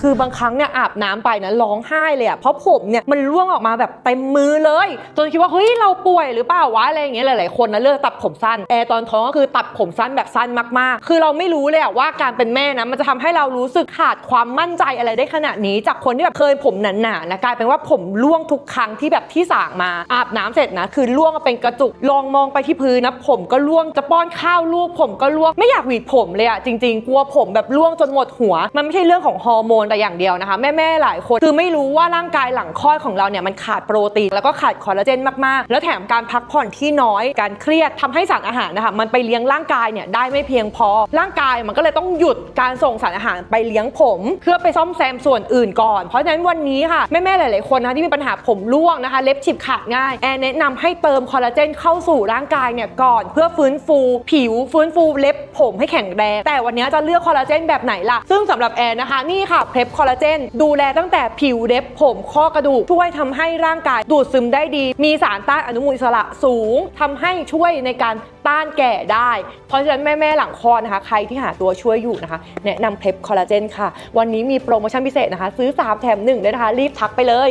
คือบางครั้งเนี่ยอาบน้ำไปนะร้องไห้เลยอะเพราะผมเนี่ยมันร่วงออกมาแบบเต็มมือเลย จนคิดว่าเฮ้ยเราป่วยหรือเปล่าวะอะไรอย่างเงี้ยหลายๆคนนะเลือกตัดผมสั้นแอร์ตอนท้องก็คือตัดผมสั้นแบบสั้นมากๆ คือเราไม่รู้เลยอะว่าการเป็นแม่นะมันจะทำให้เรารู้สึกขาดความมั่นใจอะไรได้ขนาดนี้ จากคนที่แบบเคยผมหนาๆนะกลายเป็นว่าผมร่วงทุกครั้งที่แบบที่สางมาอาบน้ำเสร็จนะคือร่วงเป็นกระจุกลองมองไปที่พื้นนะผมก็ร่วงจะป้อนข้าวลูกผมก็ร่วงไม่อยากหวีดผมเลยอะจริง ๆ กลัวผมแบบร่วงจนหมดหัว มันไม่ใช่เรื่องของฮอร์โมนแต่อย่างเดียวนะคะ แม่ๆหลายคนคือไม่รู้ว่าร่างกายหลังคลอดของเราเนี่ยมันขาดโปรตีนแล้วก็ขาดคอลลาเจนมากๆ แล้วแถมการพักผ่อนที่น้อยการเครียดทำให้สารอาหารนะคะมันไปเลี้ยงร่างกายเนี่ยได้ไม่เพียงพอ ร่างกายมันก็เลยต้องหยุดการส่งสารอาหารไปเลี้ยงผม เพื่อไปซ่อมแซมส่วนอื่นก่อน เพราะฉะนั้นวันนี้ค่ะแม่ๆหลาย ๆคนนะที่มีปัญหาผมร่วงนะคะ เล็บฉีกขาดง่ายแอนแนะนำให้เติมคอลลาเจนเข้าสู่ร่างกายเนี่ยก่อนเพื่อฟื้นฟู ผิวฟื้นฟูเล็บผมให้แข็งแรงแต่วันนี้จะเลือกคอลลาเจนแบบไหนล่ะซึ่งสำหรับแอนนะคะนี่ค่ะเพลฟคอลลาเจนดูแลตั้งแต่ผิวเล็บผมข้อกระดูก ช่วยทำให้ร่างกายดูดซึมได้ดี มีสารต้านอนุมูลอิสระสูงทำให้ช่วยในการต้านแก่ได้ เพราะฉะนั้นแม่ ๆ หลังคลอดนะคะใครที่หาตัวช่วยอยู่นะคะ แนะนำเพลฟคอลลาเจนค่ะ วันนี้มีโปรโมชั่นพิเศษนะคะ ซื้อ 3 แถม1เลยนะคะ รีบทักไปเลย